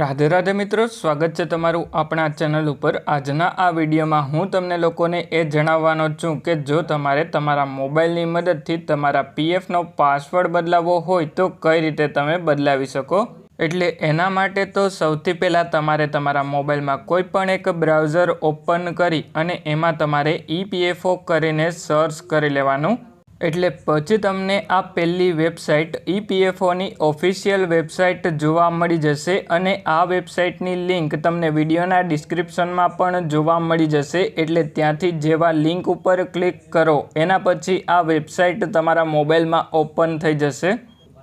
રાધે રાધે મિત્રો, સ્વાગત છે તમારું આપણા ચેનલ ઉપર. આજના આ વિડીયોમાં હું તમને લોકોને એ જણાવવાનો છું કે જો તમારે તમારા મોબાઈલની મદદથી તમારા પીએફનો પાસવર્ડ બદલાવવો હોય તો કઈ રીતે તમે બદલાવી શકો? એટલે એના માટે તો સૌથી પહેલાં તમારે તમારા મોબાઈલમાં કોઈ પણ એક બ્રાઉઝર ઓપન કરી અને એમાં તમારે ઈપીએફઓ કરીને સર્ચ કરી લેવાનું. એટલે પછી તમને આ પહેલી વેબસાઇટ ઈપીએફઓની ઓફિશિયલ વેબસાઇટ જોવા મળી જશે અને આ વેબસાઇટની લિંક તમને વિડીયોના ડિસ્ક્રિપ્શનમાં પણ જોવા મળી જશે. એટલે ત્યાંથી જેવા લિંક ઉપર ક્લિક કરો. એના પછી આ વેબસાઇટ તમારા મોબાઈલમાં ઓપન થઈ જશે.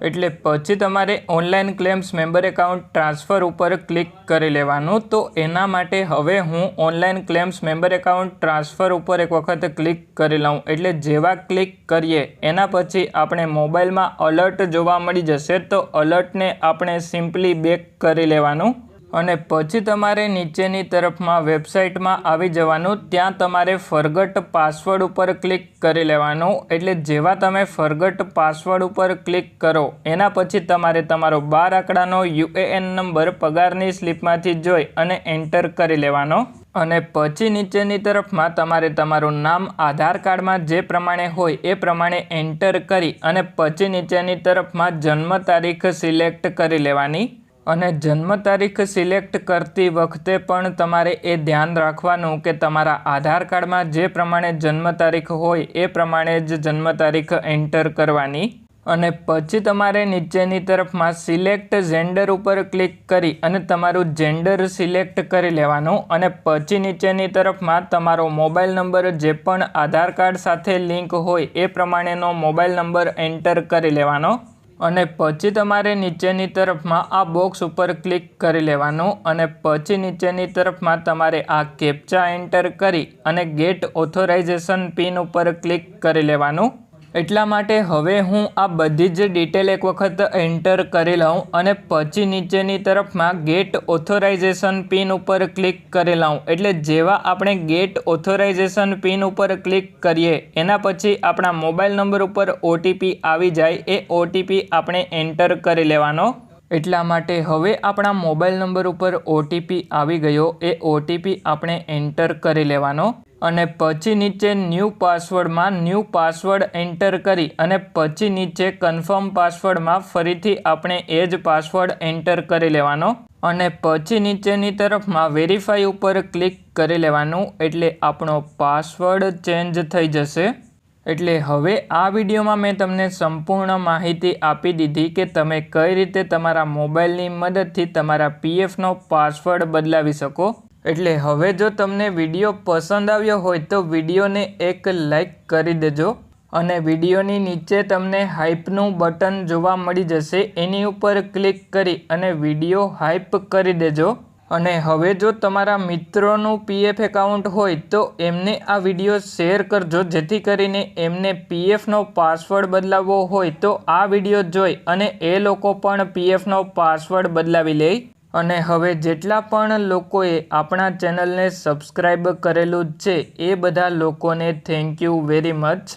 એટલે પછી તમારે online claims member account transfer ઉપર ક્લિક કરી લેવાનું. તો એના માટે હવે હું online claims member account transfer ઉપર એક વખત ક્લિક કરી લઉં. એટલે જેવા ક્લિક કરીએ, એના પછી આપણે મોબાઈલમાં અલર્ટ જોવા મળી જશે. તો અલર્ટને આપણે સિમ્પલી બેક કરી લેવાનું. અને પછી તમારે નીચેની તરફમાં વેબસાઇટમાં આવી જવાનું, ત્યાં તમારે ફરગટ પાસવર્ડ ઉપર ક્લિક કરી લેવાનું. એટલે જેવા તમે ફરગટ પાસવર્ડ ઉપર ક્લિક કરો, એના પછી તમારે તમારો બાર આંકડાનો યુએએન નંબર પગારની સ્લીપમાંથી જોઈ અને એન્ટર કરી લેવાનો. અને પછી નીચેની તરફમાં તમારે તમારું નામ, આધાર કાર્ડમાં જે પ્રમાણે હોય એ પ્રમાણે એન્ટર કરી અને પછી નીચેની તરફમાં જન્મ તારીખ સિલેક્ટ કરી લેવાની. અને જન્મ તારીખ સિલેક્ટ કરતી વખતે પણ તમારે એ ધ્યાન રાખવાનું કે તમારા આધાર કાર્ડમાં જે પ્રમાણે જન્મ તારીખ હોય એ પ્રમાણે જ જન્મ તારીખ એન્ટર કરવાની. અને પછી તમારે નીચેની તરફમાં સિલેક્ટ જેન્ડર ઉપર ક્લિક કરી અને તમારું જેન્ડર સિલેક્ટ કરી લેવાનું અને પછી નીચેની તરફમાં તમારો મોબાઈલ નંબર જે પણ આધાર કાર્ડ સાથે લિંક હોય એ પ્રમાણેનો મોબાઈલ નંબર એન્ટર કરી લેવાનો. અને પછી તમારે નીચેની તરફમાં આ બોક્સ ઉપર ક્લિક કરી લેવાનું અને પછી નીચેની તરફમાં તમારે આ કેપ્ચા એન્ટર કરી અને ગેટ ઓથોરાઇઝેશન પિન ઉપર ક્લિક કરી લેવાનું. એટલા માટે હવે હું આ બધી જ ડિટેલ એક વખત એન્ટર કરી લઉં અને પછી નીચેની તરફમાં ગેટ ઓથોરાઇઝેશન પિન ઉપર ક્લિક કરી લઉં. એટલે જેવા આપણે ગેટ ઓથોરાઇઝેશન પિન ઉપર ક્લિક કરીએ, એના પછી આપણા મોબાઈલ નંબર ઉપર ઓટીપી આવી જાય, એ ઓટીપી આપણે એન્ટર કરી લેવાનો. એટલા માટે હવે આપણા મોબાઈલ નંબર ઉપર ઓટીપી આવી ગયો, એ ઓટીપી આપણે એન્ટર કરી લેવાનો. અને પછી નીચે ન્યૂ પાસવર્ડમાં ન્યૂ પાસવર્ડ એન્ટર કરી અને પછી નીચે કન્ફર્મ પાસવર્ડમાં ફરીથી આપણે એ જ પાસવર્ડ એન્ટર કરી લેવાનો અને પછી નીચેની તરફમાં વેરીફાઈ ઉપર ક્લિક કરી લેવાનું એટલે આપણો પાસવર્ડ ચેન્જ થઈ જશે. એટલે હવે આ વિડીયોમાં મેં તમને સંપૂર્ણ માહિતી આપી દીધી કે તમે કઈ રીતે તમારા મોબાઈલની મદદથી તમારા પીએફનો પાસવર્ડ બદલાવી શકો. એટલે હવે જો તમને વીડિયો પસંદ આવ્યો હોય તો વિડીયોને એક લાઈક કરી દેજો અને વિડીયોની નીચે તમને હાઇપનું બટન જોવા મળી જશે. એની ઉપર ક્લિક કરી અને વીડિયો હાઇપ કરી દેજો. અને હવે જો તમારા મિત્રોનું પીએફ એકાઉન્ટ હોય તો એમને આ વીડિયો શેર કરજો. જેથી કરીને એમને પીએફનો પાસવર્ડ બદલાવવો હોય તો આ વીડિયો જોઈ અને એ લોકો પણ પીએફનો પાસવર્ડ બદલાવી લે. અને હવે જેટલા પણ લોકોએ આપણા ચેનલને સબસ્ક્રાઈબ કરેલું છે, એ બધા લોકોને થેન્ક યુ વેરી મચ